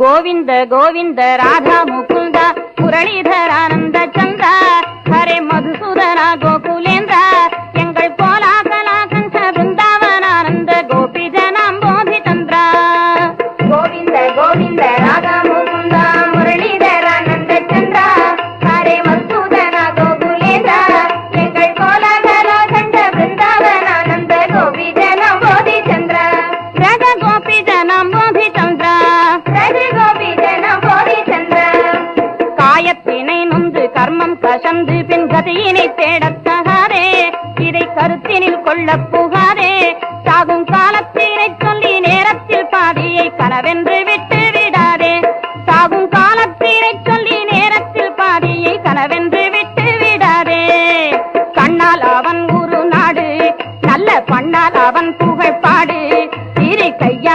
கோவிந்த கோவிந்த ராதா முகுந்தா முரளிதரானந்த சந்தா ஹரே மதுசூதனா கோகுலேந்தா எங்கள் போலா கலாகன் சருந்தாவனானந்த கோபி ஜனாம்போதி தந்திரா கோவிந்த கோவிந்த ராதா கோபிதனம் கோபிதந்திரா ரவி கோபிதனம் கோபிதந்திரா காயத்தினை நொந்து கர்மம் கசந்து பின் கதையினை தேடத் இதை கருத்தினில் கொள்ள புகாதே. சாகும் காலத்தினை சொல்லி நேரத்தில் பாதியை கனவென்று விட்டு விடாதே. சாகும் காலத்தினை சொல்லி நேரத்தில் பாதியை கனவென்று விட்டு விடாதே. கண்ணால் அவன் ஒரு நாடு நல்ல பண்ணால் அவன்